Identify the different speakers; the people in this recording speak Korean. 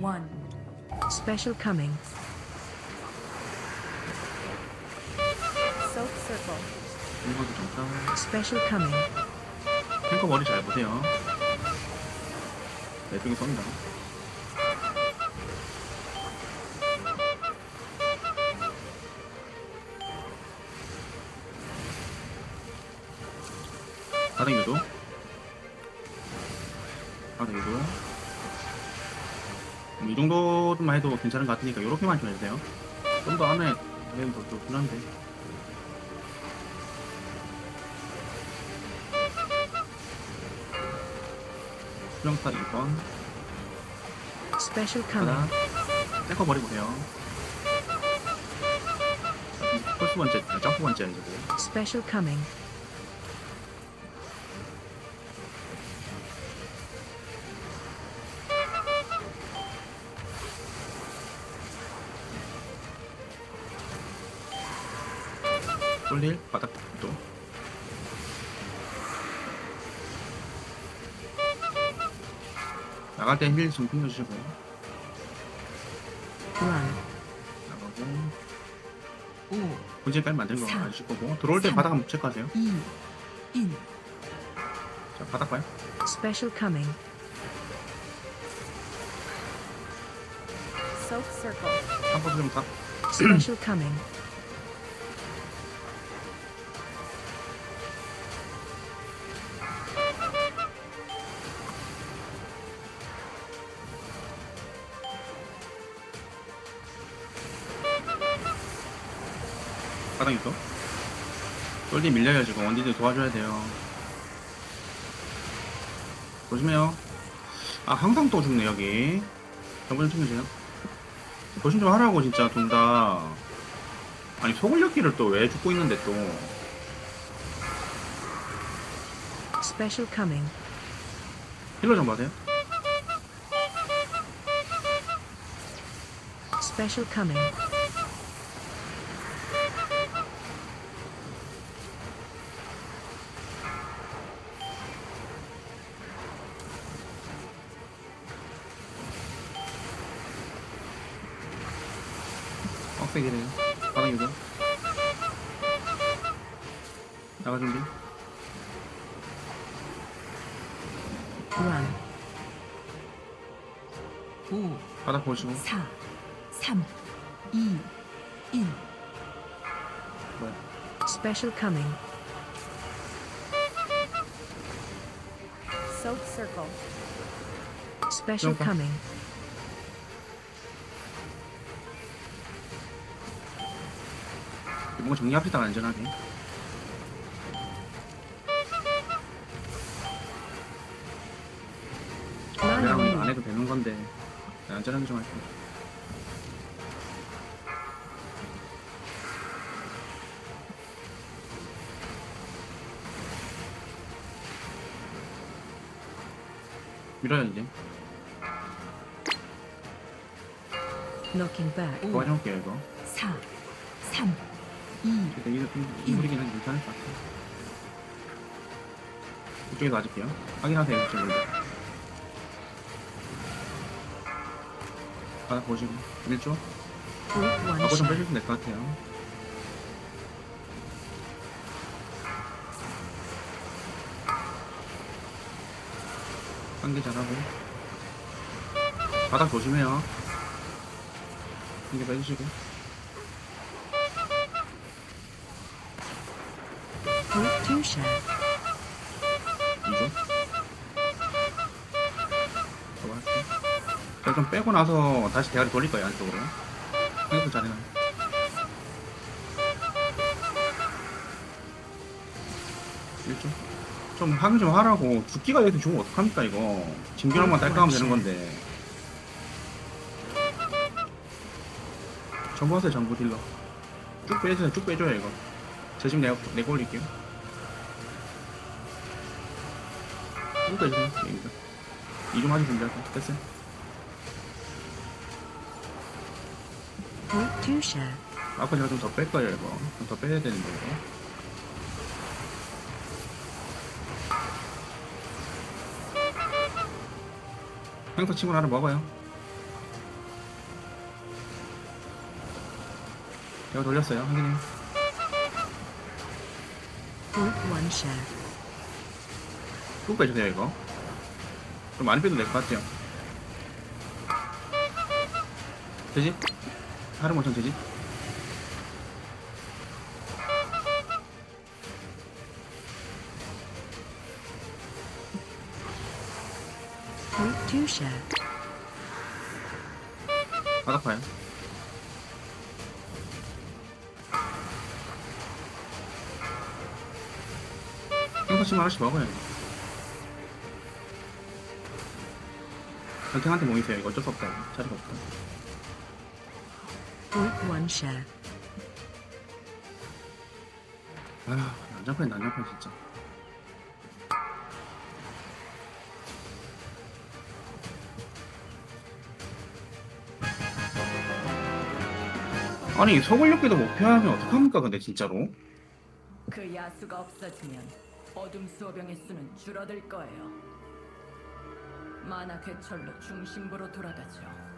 Speaker 1: one.
Speaker 2: Special coming.
Speaker 1: Soap circle.
Speaker 3: 일본도 정상.
Speaker 2: Special coming.
Speaker 3: 탱커 머리 잘 보세요. 내 쪽에 쏜다. 바닥 유도. 바닥 유도. 음, 이 정도만 해도 괜찮은 것 같으니까 이렇게만 좀 해주세요. 좀 더 안에 되면 더 좋긴 한데. 수정타 2번.
Speaker 2: Special coming.
Speaker 3: 하나 떼거 버리고요 펄스 번째 아, 점프 번째
Speaker 2: Special coming.
Speaker 3: 쏠릴 바닥 또 나갈 때 힐좀 챙겨주시고
Speaker 2: Run.
Speaker 3: 나가고
Speaker 1: 5,
Speaker 3: 본진까지 만드는 거
Speaker 1: 사,
Speaker 3: 아실 거고 들어올 때
Speaker 1: 삼.
Speaker 3: 바닥 한번 체크하세요
Speaker 1: 2, 1.
Speaker 3: 자 바닥 봐요
Speaker 2: Special coming.
Speaker 1: Soap circle.
Speaker 3: 한번 좀다
Speaker 2: Special coming.
Speaker 3: 바닥 있어 쏠리 밀려요 지금. 원디들 도와줘야 돼요. 조심해요. 아 항상 또 죽네 여기. 정글 좀 챙겨주세요. 조심 좀 하라고 진짜 돈다. 아니 소굴력기를 또 왜 죽고 있는데 또.
Speaker 2: Special coming.
Speaker 3: 힐러 좀 봐세요.
Speaker 2: Special coming.
Speaker 3: 빡세게 해요 바닥 유도 나가 준비
Speaker 2: Run.
Speaker 1: 5,
Speaker 3: 바닥 보시고
Speaker 1: 4, 3, 2, 1.
Speaker 3: 뭐야
Speaker 2: Special coming.
Speaker 1: Soap circle.
Speaker 2: Special
Speaker 3: Jump on.
Speaker 2: coming.
Speaker 3: 뭔가 정리합시다 안전하게. 그냥 안. 해도 되는 건데. 안전하게 좀 할게요. 밀어요 이제
Speaker 2: Knocking back.
Speaker 1: 오,
Speaker 3: 도와줄게요 이거.
Speaker 1: 4, 3, 2,
Speaker 3: 일단 이거 좀 이물이긴 한데 괜찮을 것 같아요 이쪽에 놔줄게요. 확인하세요 이쪽 먼저 바닥 보시고. 1조
Speaker 2: Group one
Speaker 3: 하고 좀. 빼주시면 될 것 같아요. 한개 잘하고. 바닥 조심해요. 한개 빼주시고
Speaker 2: Group two shot.
Speaker 3: 2조 좋아할게요 제가 좀 빼고 나서 다시 대가리 돌릴 거예요 안쪽으로. 생각도 잘해놔 1조 좀 확인 좀 하라고. 죽기가 여기서 죽으면 어떡합니까 이거? 진균한만 딸깍하면 되는 건데. 전부 하세요 전부 딜러. 쭉 빼주세요. 쭉 빼줘요 이거. 제 지금 내가 내가 올릴게요 이거 이거 이거 이좀 하기 준비할게 됐어요?
Speaker 2: 어?
Speaker 3: 아까 제가 좀 더 뺄 거예요 이거. 좀 더 빼야 되는데 이거. 행사 친구 하나 먹어요. 제가 돌렸어요 한기님
Speaker 2: 어? 원샷.
Speaker 3: 꾹 빼주세요 이거. 좀 많이 빼도 될 것 같아요. 되지? 하루 모션 되지?
Speaker 2: Group 2 share.
Speaker 3: 바닥파요. 탱커치만 하나씩 먹어야 강탱한테 모이세요. 이거 어쩔 수 없다. 자리가 없다.
Speaker 2: Group 1 share.
Speaker 3: 아휴, 난장판 난장판 진짜. 아니 소굴력기도 목표하면 어떡합니까 근데 진짜로?
Speaker 4: 그 야수가 없어지면 어둠 수호병의 수는 줄어들 거예요. 만화 괴철로 중심부로 돌아가죠.